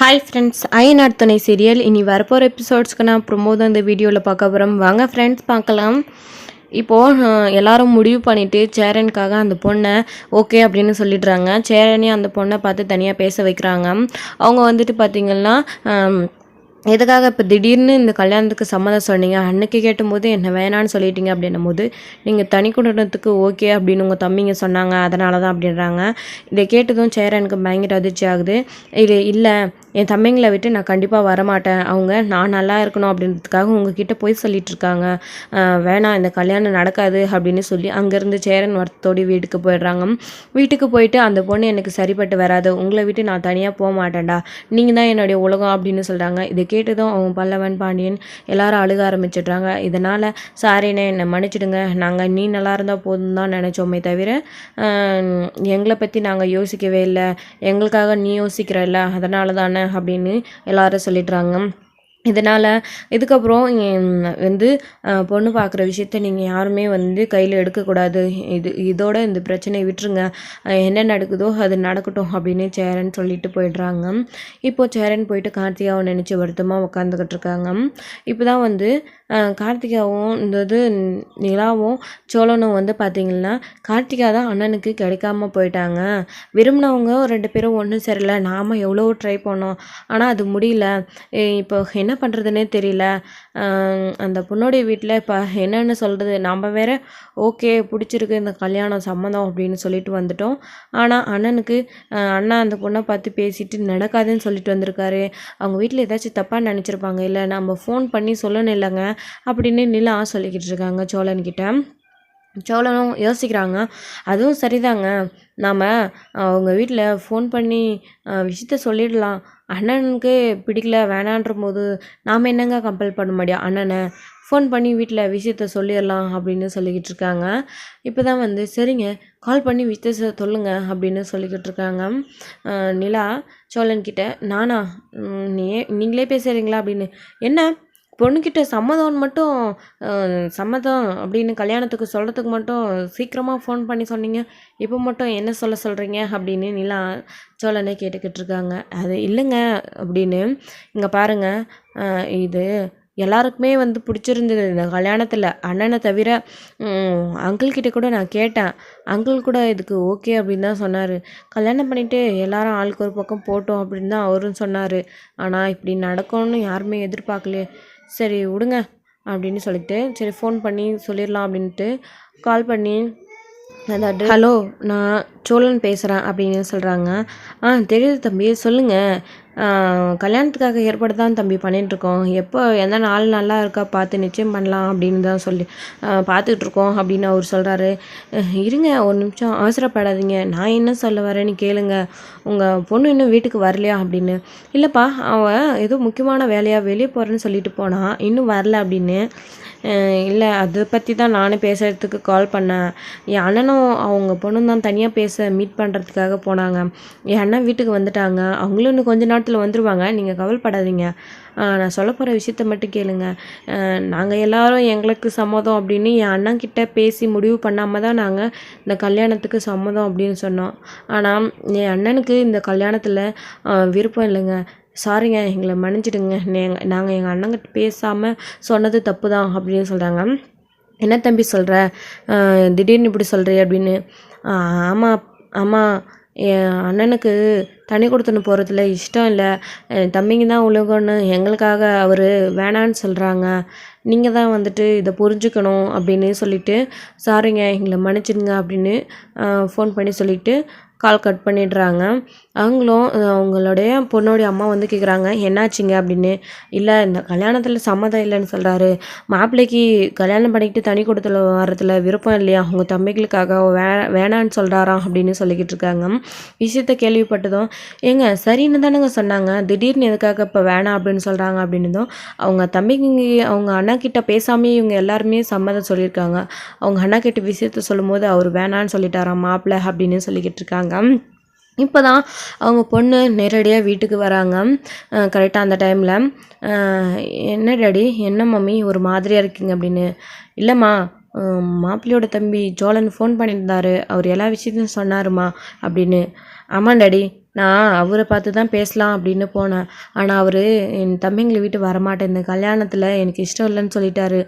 Hi friends ஐநாட் துணை serial இனி வரப்போகிற எபிசோட்ஸ்க்கு நான் ப்ரொமோ தான் இந்த வீடியோவில் பார்க்க போகிறோம் வாங்க ஃப்ரெண்ட்ஸ் பார்க்கலாம். இப்போது எல்லோரும் எல்லாரும் முடிவு பண்ணிவிட்டு சேரனுக்காக அந்த பொண்ணை ஓகே அப்படின்னு சொல்லிடுறாங்க. சேரனே அந்த பொண்ணை பார்த்து தனியாக பேச வைக்கிறாங்க. அவங்க வந்துட்டு பார்த்திங்கன்னா எதுக்காக இப்போ திடீர்னு இந்த கல்யாணத்துக்கு சம்மதம் சொன்னீங்க? அன்னைக்கு கேட்டும்போது என்ன வேணான்னு சொல்லிட்டீங்க அப்படின்னும் போது நீங்கள் தனி குடும்பத்துக்கு ஓகே அப்படின்னு உங்கள் தம்பிங்க சொன்னாங்க அதனால தான் அப்படின்றாங்க. இதை கேட்டதும் சேரனுக்கு பயங்கர அதிர்ச்சி ஆகுது. இது இல்லை என் தம்பிங்களை விட்டு நான் கண்டிப்பாக வரமாட்டேன். அவங்க நான் நல்லா இருக்கணும் அப்படின்றதுக்காக உங்ககிட்ட போய் சொல்லிட்டு இருக்காங்க வேணாம் இந்த கல்யாணம் நடக்காது அப்படின்னு சொல்லி அங்கேருந்து சேரன் வருத்தோடி வீட்டுக்கு போயிடுறாங்க. வீட்டுக்கு போயிட்டு அந்த பொண்ணு எனக்கு சரிப்பட்டு வராது. உங்களை விட்டு நான் தனியாக போக மாட்டேன்டா நீங்கள் தான் என்னுடைய உலகம் அப்படின்னு சொல்கிறாங்க இதை கேட்டதும் அவன் பல்லவன் பாண்டியன் எல்லாரும் அழுக ஆரம்பிச்சிடுறாங்க. இதனால் சாரிண்ணே என்னை மன்னிச்சிடுங்க. நாங்கள் நீ நல்லா இருந்தால் போதும் தான் நினச்சோமே தவிர எங்களை பற்றி நாங்கள் யோசிக்கவே இல்லை. எங்களுக்காக நீ யோசிக்கிறல்ல. அதனால தானே அப்படின்னு எல்லாரும் சொல்லிடுறாங்க. இதனால் இதுக்கப்புறம் வந்து பொண்ணு பார்க்குற விஷயத்த நீங்கள் யாருமே வந்து கையில் எடுக்கக்கூடாது. இது இதோட இந்த பிரச்சனையை விட்டுருங்க. என்ன நடக்குதோ அது நடக்கட்டும் அப்படின்னு சேரன் சொல்லிட்டு போயிடுறாங்க. இப்போது சேரன் போயிட்டு கார்த்திகாவை நினச்சி வருத்தமாக உட்காந்துக்கிட்டு இருக்காங்க. இப்போ தான் வந்து கார்த்திகாவும் இந்த இது நிலாவும் சோழனும் வந்து பார்த்திங்கன்னா கார்த்திகா தான் அண்ணனுக்கு கிடைக்காம போயிட்டாங்க. விரும்பினவங்க ரெண்டு பேரும் ஒன்றும் சரியில்லை நாம் எவ்வளோ ட்ரை பண்ணோம். ஆனால் அது முடியல. இப்போ என்ன பண்ணுறதுனே தெரியல. அந்த பொண்ணுடைய வீட்டில் இப்போ என்னென்னு சொல்கிறது நம்ம வேற ஓகே பிடிச்சிருக்கு இந்த கல்யாணம் சம்மந்தம் அப்படின்னு சொல்லிட்டு வந்துட்டோம். ஆனால் அண்ணனுக்கு அண்ணா அந்த பொண்ணை பார்த்து பேசிட்டு நடக்காதுன்னு சொல்லிட்டு வந்திருக்காரு. அவங்க வீட்டில் ஏதாச்சும் தப்பாக நினச்சிருப்பாங்க. இல்லை நம்ம ஃபோன் பண்ணி சொல்லணும் இல்லைங்க. அப்படின்னு நிலா சொல்லிக்கிட்டு இருக்காங்க சோழன்கிட்ட. சோழனும் யோசிக்கிறாங்க அதுவும் சரிதாங்க. நாம் அவங்க வீட்டில் ஃபோன் பண்ணி விஷயத்த சொல்லிடலாம். அண்ணனுக்கு பிடிக்கல வேணான்ற போது நாம் என்னங்க கம்பல் பண்ண முடியும்? அண்ணனை ஃபோன் பண்ணி வீட்டில் விஷயத்த சொல்லிடலாம் அப்படின்னு சொல்லிக்கிட்டு இருக்காங்க. இப்போ தான் வந்து சரிங்க கால் பண்ணி விஷயத்த சொல்லுங்கள் அப்படின்னு சொல்லிக்கிட்டு இருக்காங்க. நிலா சோழன்கிட்ட நானா நீ நீங்களே பேசுகிறீங்களா அப்படின்னு என்ன பொண்ணுக்கிட்ட சம்மதம்னு மட்டும் சம்மதம் அப்படின்னு கல்யாணத்துக்கு சொல்கிறதுக்கு மட்டும் சீக்கிரமாக ஃபோன் பண்ணி சொன்னீங்க. இப்போ மட்டும் என்ன சொல்ல சொல்கிறீங்க அப்படின்னு நிலா சோழனை கேட்டுக்கிட்டு இருக்காங்க. அது இல்லைங்க அப்படின்னு இங்கே பாருங்கள் இது எல்லாருக்குமே வந்து பிடிச்சிருந்தது இந்த கல்யாணத்தில். அண்ணனை தவிர அங்கிள்கிட்ட கூட நான் கேட்டேன். அங்கிள் கூட இதுக்கு ஓகே அப்படின்னு தான் சொன்னார். கல்யாணம் பண்ணிவிட்டு எல்லாரும் ஆளுக்கு ஒரு பக்கம் போட்டோம் அப்படின்னு தான் அவரும் சொன்னார். ஆனால் இப்படி நடக்கும்னு யாருமே எதிர்பார்க்கலையே. சரி விடுங்க. அப்படின்னு சொல்லிட்டு சரி ஃபோன் பண்ணி சொல்லிடலாம் அப்படின்ட்டு கால் பண்ணி ஹலோ நான் சோழன் பேசுகிறேன் அப்படின்னு சொல்கிறாங்க ஆ தெரியுது தம்பி சொல்லுங்கள் கல்யாணத்துக்காக ஏற்பாடு தான் தம்பி பண்ணிகிட்ருக்கோம் எப்போ எந்த நாள் நல்லா இருக்கா பார்த்து நிச்சயம் பண்ணலாம் அப்படின்னு தான் சொல்லி பார்த்துட்ருக்கோம் அப்படின்னு அவர் சொல்கிறாரு இருங்க ஒரு நிமிஷம் அவசரப்படாதீங்க. நான் என்ன சொல்ல வரேன்னு கேளுங்க. உங்கள் பொண்ணு இன்னும் வீட்டுக்கு வரலையா அப்படின்னு. இல்லைப்பா அவன் ஏதோ முக்கியமான வேலையாக வெளியே போகிறேன்னு சொல்லிட்டு போனான் இன்னும் வரல அப்படின்னு. இல்லை அதை பற்றி தான் நானும் பேசுகிறதுக்கு கால் பண்ணேன். என் அண்ணனும் அவங்க பொண்ணும் தான் தனியாக பேச மீட் பண்ணுறதுக்காக போனாங்க. என் அண்ணன் வீட்டுக்கு வந்துட்டாங்க. அவங்களும் இன்னும் கொஞ்ச நேரத்தில் வந்துடுவாங்க நீங்கள் கவலைப்படாதீங்க. நான் சொல்ல போகிற விஷயத்த மட்டும் கேளுங்க. நாங்கள் எல்லாரும் எங்களுக்கு சம்மதம் அப்படின்னு என் அண்ணன்கிட்ட பேசி முடிவு பண்ணாமல் தான் நாங்கள் இந்த கல்யாணத்துக்கு சம்மதம் அப்படின்னு சொன்னோம். ஆனால் என் அண்ணனுக்கு இந்த கல்யாணத்தில் விருப்பம் இல்லைங்க. சாரிங்க எங்களை மன்னிச்சிடுங்க. நாங்கள் எங்கள் அண்ணங்கிட்ட பேசாமல் சொன்னது தப்பு தான் அப்படின்னு சொல்கிறாங்க என்ன தம்பி சொல்கிற திடீர்னு இப்படி சொல்கிறே அப்படின்னு. ஆமாம் ஆமாம் என் அண்ணனுக்கு தனி கொடுத்துன்னு போகிறதுல இஷ்டம் இல்லை. என் தம்பிங்க தான் உலகம்னு எங்களுக்காக அவர் வேணான்னு சொல்கிறாங்க நீங்கள் தான் வந்துட்டு இதை புரிஞ்சுக்கணும் அப்படின்னு சொல்லிவிட்டு சாரிங்க எங்களை மன்னிச்சிடுங்க அப்படின்னு ஃபோன் பண்ணி சொல்லிட்டு கால் கட் பண்ணிடுறாங்க. அவங்களும் அவங்களுடைய பொண்ணுடைய அம்மா வந்து கேட்குறாங்க என்னாச்சுங்க? அப்படின்னு. இல்லை இந்த கல்யாணத்தில் சம்மதம் இல்லைன்னு சொல்கிறாரு மாப்பிள்ளைக்கு கல்யாணம் பண்ணிக்கிட்டு தனி கொடுத்துல வரதுல விருப்பம் இல்லையா? அவங்க தம்பிகளுக்காக வே வேணான்னு சொல்கிறாராம் அப்படின்னு சொல்லிக்கிட்டு இருக்காங்க. விஷயத்த கேள்விப்பட்டதும் ஏங்க சரின்னு தானேங்க சொன்னாங்க. திடீர்னு எதுக்காக இப்போ வேணாம் அப்படின்னு சொல்கிறாங்க அப்படின்னதும் அவங்க தம்பிக்கு அவங்க அண்ணன் அண்ணா கிட்ட பேசாமே இவங்க எல்லாருமே சம்மதம் சொல்லியிருக்காங்க. அவங்க அண்ணா கிட்ட விஷயத்த சொல்லும்போது அவர் வேணான்னு சொல்லிட்டாராம் மாப்பிள்ளை அப்படின்னு சொல்லிக்கிட்டு இருக்காங்க. இப்போ தான் அவங்க பொண்ணு நேரடியாக வீட்டுக்கு வராங்க. கரெக்டாக அந்த டைமில் என்ன டாடி என்ன மம்மி ஒரு மாதிரியாக இருக்கீங்க அப்படின்னு. இல்லைம்மா மாப்பிள்ளையோட தம்பி ஜோலன் ஃபோன் பண்ணியிருந்தாரு. அவர் எல்லா விஷயத்தையும் சொன்னாருமா அப்படின்னு. ஆமாம் டாடி நான் அவரை பார்த்து தான் பேசலாம் அப்படின்னு போனேன். ஆனால் அவர் என் தம்பிங்களை வீட்டு வரமாட்டேன். இந்த கல்யாணத்தில் எனக்கு இஷ்டம் இல்லைன்னு சொல்லிட்டாரு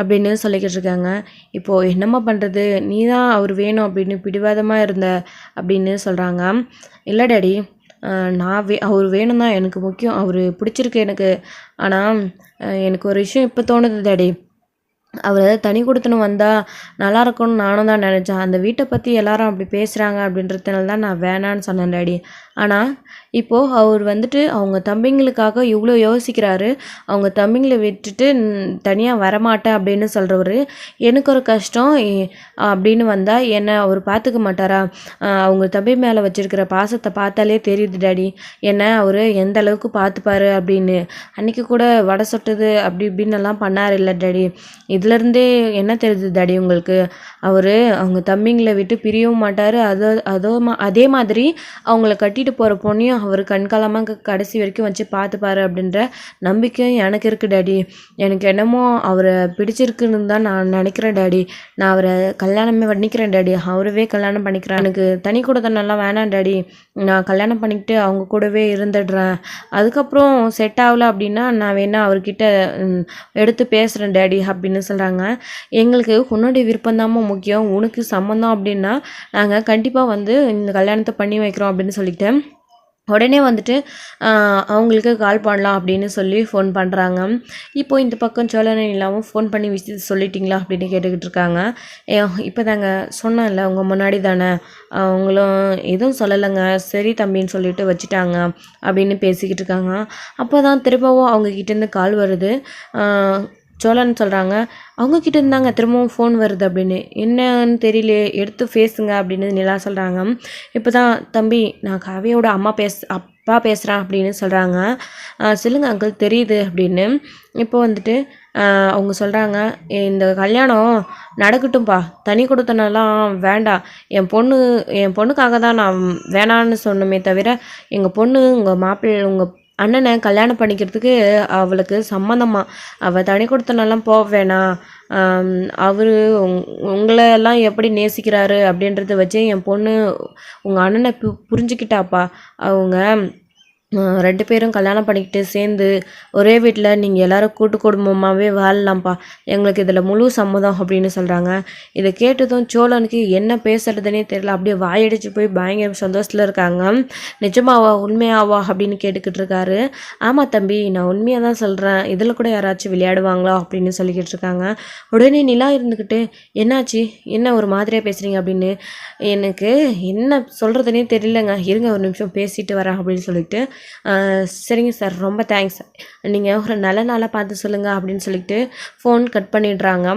அப்படின்னு சொல்லிக்கிட்டு இருக்காங்க. இப்போது என்னம்மா பண்ணுறது நீ தான் அவர் வேணும் அப்படின்னு பிடிவாதமாக இருந்த அப்படின்னு சொல்கிறாங்க இல்லை டாடி நான் வே அவர் வேணும் தான் எனக்கு முக்கியம். அவர் பிடிச்சிருக்கு எனக்கு. ஆனால் எனக்கு ஒரு விஷயம் இப்போ தோணுது டாடி. அவர் தனி கொடுத்தனும் வந்தால் நல்லா இருக்கும்னு நானும் தான் நினச்சேன். அந்த வீட்டை பற்றி எல்லாரும் அப்படி பேசுகிறாங்க அப்படின்றதுனால தான் நான் வேணான்னு சொன்னேன் டேடி. ஆனால் இப்போது அவர் வந்துட்டு அவங்க தம்பிங்களுக்காக இவ்வளோ யோசிக்கிறாரு. அவங்க தம்பிங்களை விட்டுட்டு தனியாக வரமாட்டேன் அப்படின்னு சொல்கிறவர் எனக்கு ஒரு கஷ்டம் அப்படின்னு வந்தால் என்னை அவர் பார்த்துக்க மாட்டாரா? அவங்க தம்பி மேலே வச்சுருக்கிற பாசத்தை பார்த்தாலே தெரியுது டாடி. என்ன அவர் எந்த அளவுக்கு பார்த்துப்பாரு அப்படின்னு. அன்றைக்கி கூட வடை சொட்டது அப்படி இப்படின்னு எல்லாம் பண்ணார் இல்லை டாடி. இதுலேருந்தே என்ன தெரியுது டாடி உங்களுக்கு? அவர் அவங்க தம்பிங்களை விட்டு பிரியவும் மாட்டார். அதோ அதோ மா அதே மாதிரி அவங்கள கட்டிட்டு போகிற பொண்ணையும் அவர் கண்காலமாக கடைசி வரைக்கும் வச்சு பார்த்துப்பாரு அப்படின்ற நம்பிக்கையும் எனக்கு இருக்குது டேடி. எனக்கு என்னமோ அவரை பிடிச்சிருக்குன்னு தான் நான் நினைக்கிறேன் டேடி. நான் அவரை கல்யாணமே பண்ணிக்கிறேன் டேடி. அவரவே கல்யாணம் பண்ணிக்கிறேன் எனக்கு தனி கொடுத்தனெல்லாம் வேணாம் டேடி. நான் கல்யாணம் பண்ணிக்கிட்டு அவங்க கூடவே இருந்துடுறேன். அதுக்கப்புறம் செட் ஆகல அப்படின்னா நான் வேணால் அவர்கிட்ட எடுத்து பேசுகிறேன் டேடி அப்படின்னு சொல்கிறாங்க எங்களுக்கு உன்னுடைய விருப்பம்தாம்மா முக்கியம். உனக்கு சம்மந்தம் அப்படின்னா நாங்கள் கண்டிப்பாக வந்து இந்த கல்யாணத்தை பண்ணி வைக்கிறோம் அப்படின்னு சொல்லிட்டு உடனே வந்துட்டு அவங்களுக்கு கால் பண்ணலாம் அப்படின்னு சொல்லி ஃபோன் பண்ணுறாங்க இப்போ இந்த பக்கம் சோழனை இல்லாமல் ஃபோன் பண்ணி விஷயத்தை சொல்லிட்டிங்களா அப்படின்னு கேட்டுக்கிட்டு இருக்காங்க. இப்போ தாங்க இல்லை உங்கள் முன்னாடி தானே. அவங்களும் எதுவும் சொல்லலைங்க சரி தம்பின்னு சொல்லிட்டு வச்சுட்டாங்க அப்படின்னு பேசிக்கிட்டு இருக்காங்க. அப்போ தான் திரும்பவும் அவங்க கிட்டேருந்து கால் வருது சோழன் சொல்கிறாங்க அவங்கக்கிட்ட இருந்தாங்க திரும்பவும் ஃபோன் வருது அப்படின்னு. என்னன்னு தெரியலையே எடுத்து பேசுங்க அப்படின்னு நிலா சொல்கிறாங்க இப்போ தான் தம்பி நான் காவியோட அம்மா பேச அப்பா பேசுகிறேன் அப்படின்னு சொல்கிறாங்க சொல்லுங்க அங்கிள் தெரியுது அப்படின்னு. இப்போ வந்துட்டு அவங்க சொல்கிறாங்க இந்த கல்யாணம் நடக்கட்டும்பா. தனி கொடுத்தனெல்லாம் வேண்டாம் என் பொண்ணு என் பொண்ணுக்காக தான் நான் வேணான்னு சொன்னமே தவிர எங்கள் பொண்ணு உங்கள் மாப்பிள்ளை உங்கள் அண்ணனை கல்யாணம் பண்ணிக்கிறதுக்கு அவளுக்கு சம்மந்தமா. அவள் தனி கொடுத்தனெல்லாம் போக வேணாம் அவர் உங்களை எல்லாம் எப்படி நேசிக்கிறாரு அப்படின்றத வச்சு என் பொண்ணு உங்கள் அண்ணனை பு புரிஞ்சுக்கிட்டாப்பா. அவங்க ரெண்டு பேரும் கல்யாணம் பண்ணிக்கிட்டு சேர்ந்து ஒரே வீட்டில் நீங்கள் எல்லாரும் கூட்டு குடும்பமாகவே வாழலாம்ப்பா. எங்களுக்கு இதில் முழு சம்மதம் அப்படின்னு சொல்கிறாங்க இதை கேட்டதும் சோழனுக்கு என்ன பேசுறதுனே தெரியல. அப்படியே வாயடிச்சு போய் பயங்கர சந்தோஷத்தில் இருக்காங்க. நிஜமாவா உண்மையாவா அப்படின்னு கேட்டுக்கிட்டு இருக்காரு. ஆமாம் தம்பி நான் உண்மையாக தான் சொல்கிறேன் இதில் கூட யாராச்சும் விளையாடுவாங்களா அப்படின்னு சொல்லிக்கிட்டு இருக்காங்க. உடனே நிலா இருந்துக்கிட்டு என்னாச்சு? என்ன ஒரு மாதிரியாக பேசுகிறீங்க அப்படின்னு எனக்கு என்ன சொல்கிறதுனே தெரியலங்க. இருங்க ஒரு நிமிஷம் பேசிட்டு வரேன் அப்படின்னு சொல்லிட்டு சரிங்க சார். ரொம்ப தேங்க்ஸ் நீங்கள் ஒரு நல்ல நாளாக பார்த்து சொல்லுங்கள் அப்படின்னு சொல்லிட்டு ஃபோன் கட் பண்ணிடுறாங்க.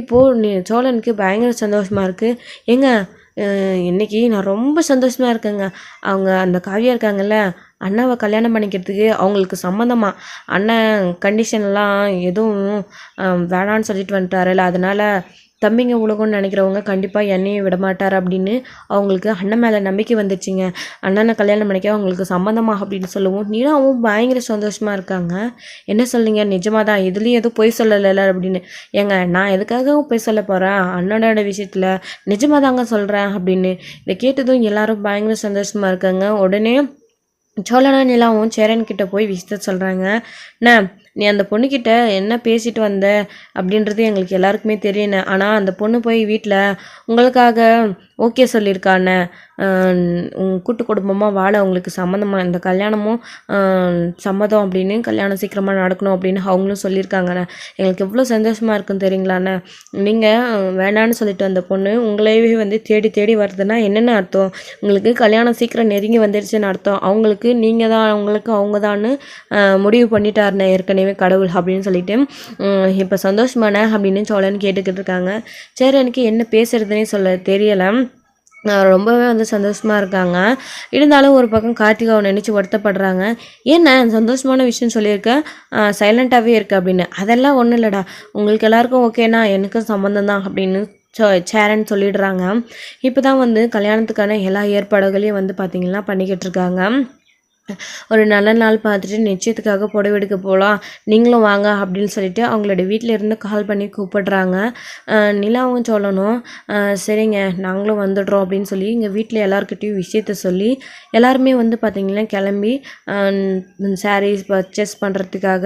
இப்போது நீ சோழனுக்கு பயங்கர சந்தோஷமாக இருக்குது ஏங்க இன்றைக்கி இன்னைக்கு நான் ரொம்ப சந்தோஷமாக இருக்கேங்க. அவங்க அந்த காவியா இருக்காங்கல்ல அண்ணாவை கல்யாணம் பண்ணிக்கிறதுக்கு அவங்களுக்கு சம்மந்தமா. அண்ணன் கண்டிஷன்லாம் எதுவும் வேணான்னு சொல்லிட்டு வந்துட்டாருல்ல அதனால் தம்பிங்க உலகம்னு நினைக்கிறவங்க கண்டிப்பாக என்னையும் விட மாட்டார் அப்படின்னு அவங்களுக்கு அண்ணன் மேலே நம்பிக்கை வந்துச்சுங்க. அண்ணனை கல்யாணம் பண்ணிக்க அவங்களுக்கு சம்மந்தமாக அப்படின்னு சொல்லுவோம். நீலாவும் பயங்கர சந்தோஷமாக இருக்காங்க. என்ன சொல்லுங்க நிஜமாக தான் இதுலேயும் எதுவும் பொய் சொல்லலைல அப்படின்னு. ஏங்க நான் எதுக்காக பொய் சொல்ல போகிறேன் அண்ணனோட விஷயத்தில் நிஜமாக தாங்க சொல்கிறேன் அப்படின்னு. இதை கேட்டதும் எல்லாரும் பயங்கர சந்தோஷமாக இருக்காங்க. உடனே சோழனா நிலாவும் சேரன்கிட்ட போய் விஷயத்த சொல்கிறாங்க அண்ணா நீ அந்த பொண்ணுக்கிட்ட என்ன பேசிட்டு வந்த அப்படின்றது எங்களுக்கு எல்லாருக்குமே தெரியணும். ஆனால் அந்த பொண்ணு போய் வீட்டில் உங்களுக்காக ஓகே சொல்லியிருக்காண்ண கூட்டு குடும்பமாக வாழ அவங்களுக்கு சம்மந்தமாக இந்த கல்யாணமும் சம்மதம் அப்படின்னு கல்யாணம் சீக்கிரமாக நடக்கணும் அப்படின்னு அவங்களும் சொல்லியிருக்காங்கண்ணே எங்களுக்கு எவ்வளோ சந்தோஷமாக இருக்குன்னு தெரியுங்களாண்ணே நீங்கள் வேணான்னு சொல்லிட்டு வந்த பொண்ணு உங்களையே வந்து தேடி தேடி வருதுன்னா என்னென்ன அர்த்தம்? உங்களுக்கு கல்யாணம் சீக்கிரம் நெருங்கி வந்துடுச்சுன்னு அர்த்தம். அவங்களுக்கு நீங்கள் தான் அவங்களுக்கு அவங்க தான்னு முடிவு பண்ணிட்டாருண்ணே ஏற்கனவே கடவுள் அப்படின்னு சொல்லிட்டு. இப்போ சந்தோஷமான அப்படின்னு சோழன்னு கேட்டுக்கிட்டு இருக்காங்க. சரி எனக்கு என்ன பேசுகிறதுனே சொல்ல தெரியலை. ரொம்பவே வந்து சந்தோஷமாக இருக்காங்க. இருந்தாலும் ஒரு பக்கம் கார்த்திகாவை நினச்சி வருத்தப்படுறாங்க. என்ன சந்தோஷமான விஷயம் சொல்லியிருக்க? சைலண்ட்டாகவே இருக்குது அப்படின்னு. அதெல்லாம் ஒன்றும் இல்லைடா. உங்களுக்கு எல்லாருக்கும் ஓகேனா எனக்கும் சம்மந்தம் தான் அப்படின்னு சோ சேரன் சொல்லிடுறாங்க. இப்போ தான் வந்து கல்யாணத்துக்கான எல்லா ஏற்பாடுகளையும் வந்து பார்த்திங்கன்னா பண்ணிக்கிட்டு இருக்காங்க. ஒரு நல்ல நாள் பார்த்துட்டு நிச்சயத்துக்காக புடவை எடுக்க போகலாம் நீங்களும் வாங்க அப்படின்னு சொல்லிட்டு அவங்களோட வீட்டில் இருந்து கால் பண்ணி கூப்பிடுறாங்க. நிலாவும் சொல்லணும். சரிங்க நாங்களும் வந்துடுறோம் அப்படின்னு சொல்லி எங்கள் வீட்டில் எல்லாருக்கிட்டையும் விஷயத்த சொல்லி எல்லாருமே வந்து பார்த்திங்கன்னா கிளம்பி சாரீஸ் பர்ச்சேஸ் பண்ணுறதுக்காக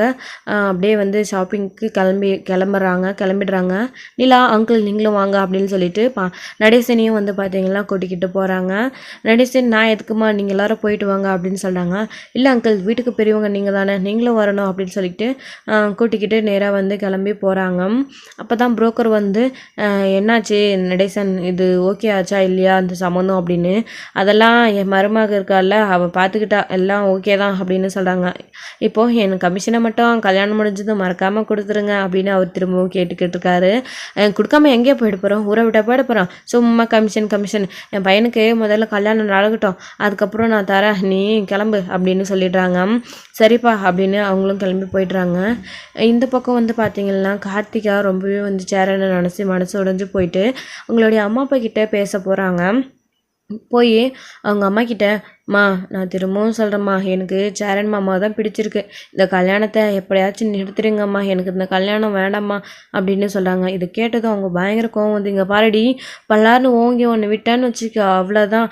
அப்படியே வந்து ஷாப்பிங்க்கு கிளம்பி கிளம்புறாங்க கிளம்பிடுறாங்க. நிலா அங்கிள் நீங்களும் வாங்க அப்படின்னு சொல்லிட்டு பா நடேசனையும் வந்து பார்த்தீங்கன்னா கூட்டிக்கிட்டு போகிறாங்க நடேசன் நான் எதுக்குமா நீங்கள் எல்லோரும் போயிட்டு வாங்க அப்படின்னு சொல்கிறாங்க இல்லை அங்கிள் வீட்டுக்கு பெரியவங்க நீங்கள் தானே நீங்களும் வரணும் அப்படின்னு சொல்லிட்டு கூட்டிக்கிட்டு நேராக வந்து கிளம்பி போகிறாங்க அப்போ தான் புரோக்கர் வந்து என்னாச்சு? நடேசன் இது ஓகே ஆச்சா? இல்லையா? அந்த சம்மந்தம் அப்படின்னு. அதெல்லாம் என் மருமக இருக்கால அவள் பார்த்துக்கிட்டா எல்லாம் ஓகே தான் அப்படின்னு சொல்கிறாங்க இப்போது என் கமிஷனை மட்டும் கல்யாணம் முடிஞ்சதும் மறக்காமல் கொடுத்துருங்க அப்படின்னு அவர் திரும்பவும் கேட்டுக்கிட்டு இருக்காரு கொடுக்காம எங்கேயோ போயிட்டு போகிறோம் ஊரை விட்ட போயிட போகிறோம் சும்மா கமிஷன் கமிஷன் என் பையனுக்கு முதல்ல கல்யாணம் நடக்கட்டும். அதுக்கப்புறம் நான் தரேன். நீ கிளம்பு. அப்படின்னு சொல்லிடுறாங்க. சரிப்பா அப்படின்னு அவங்களும் கிளம்பி போயிடுறாங்க. இந்த பக்கம் வந்து பார்த்தீங்கன்னா கார்த்திகா ரொம்பவே வந்து சேரனை நினச்சி மனசு உடஞ்சி போயிட்டு அவங்களுடைய அம்மா அப்பா கிட்டே பேச போகிறாங்க போய் அவங்க அம்மா கிட்ட மா நான் திரும்பவும் சொல்கிறேம்மா எனக்கு சேரன் மாமா தான் பிடிச்சிருக்கு. இந்த கல்யாணத்தை எப்படியாச்சும் நிறுத்துறீங்கம்மா எனக்கு இந்த கல்யாணம் வேண்டாம்மா அப்படின்னு சொல்கிறாங்க இது கேட்டதும் அவங்க பயங்கர கோவம் வந்து இங்கே பாருடி பல்லாருன்னு ஓங்கி ஒன்று விட்டான்னு வச்சுக்க அவ்வளோதான்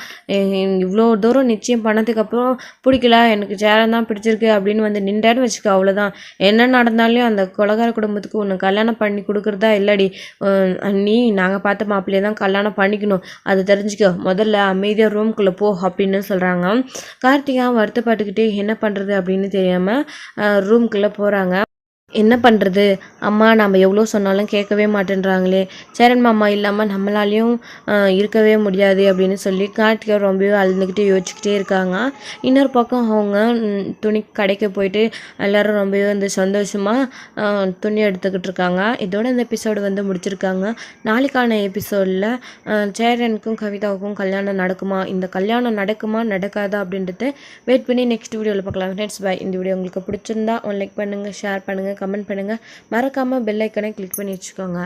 இவ்வளோ தூரம் நிச்சயம் பண்ணதுக்கப்புறம் பிடிக்கல. எனக்கு சேரன் தான் பிடிச்சிருக்கு அப்படின்னு வந்து நின்றான்னு வச்சுக்க அவ்வளோதான் என்ன நடந்தாலும் அந்த கொலகார குடும்பத்துக்கு ஒன்று கல்யாணம் பண்ணி கொடுக்குறதா இல்லடி. அண்ணி நீ நாங்கள் பார்த்த மாப்பிள்ளையே தான் கல்யாணம் பண்ணிக்கணும். அது தெரிஞ்சுக்கோ முதல்ல அமைதியாக ரூம்குள்ளே போ அப்படின்னு சொல்கிறாங்க கார்த்திகா வருத்தப்பட்டுக்கிட்டே என்ன பண்ணுறது அப்படின்னு தெரியாமல் ரூம்குள்ளே போகிறாங்க என்ன பண்ணுறது அம்மா நம்ம எவ்வளோ சொன்னாலும் கேட்கவே மாட்டேன்றாங்களே. சேரன் மாமா இல்லாமல் நம்மளாலையும் இருக்கவே முடியாது அப்படின்னு சொல்லி கார்த்திகா ரொம்பவே அழுதுகிட்டே யோசிச்சுக்கிட்டே இருக்காங்க. இன்னொரு பக்கம் அவங்க துணி கடைக்கு போயிட்டு எல்லாரும் ரொம்பவே வந்து சந்தோஷமாக துணி எடுத்துக்கிட்டு இருக்காங்க. இதோட இந்த எபிசோடு வந்து முடிச்சிருக்காங்க. நாளைக்கான எபிசோடில் சேரனுக்கும் கவிதாவுக்கும் கல்யாணம் நடக்குமா? இந்த கல்யாணம் நடக்குமா? நடக்காதா? அப்படின்றத வெயிட் பண்ணி நெக்ஸ்ட் வீடியோவில் பார்க்கலாம். நெட்ஸ் பை இந்த வீடியோ உங்களுக்கு பிடிச்சிருந்தா ஒன் லைக் பண்ணுங்கள் ஷேர் பண்ணுங்கள் கமெண்ட் பண்ணுங்கள் மறக்காமல் பெல் ஐக்கனை கிளிக் பண்ணி வச்சுக்கோங்க.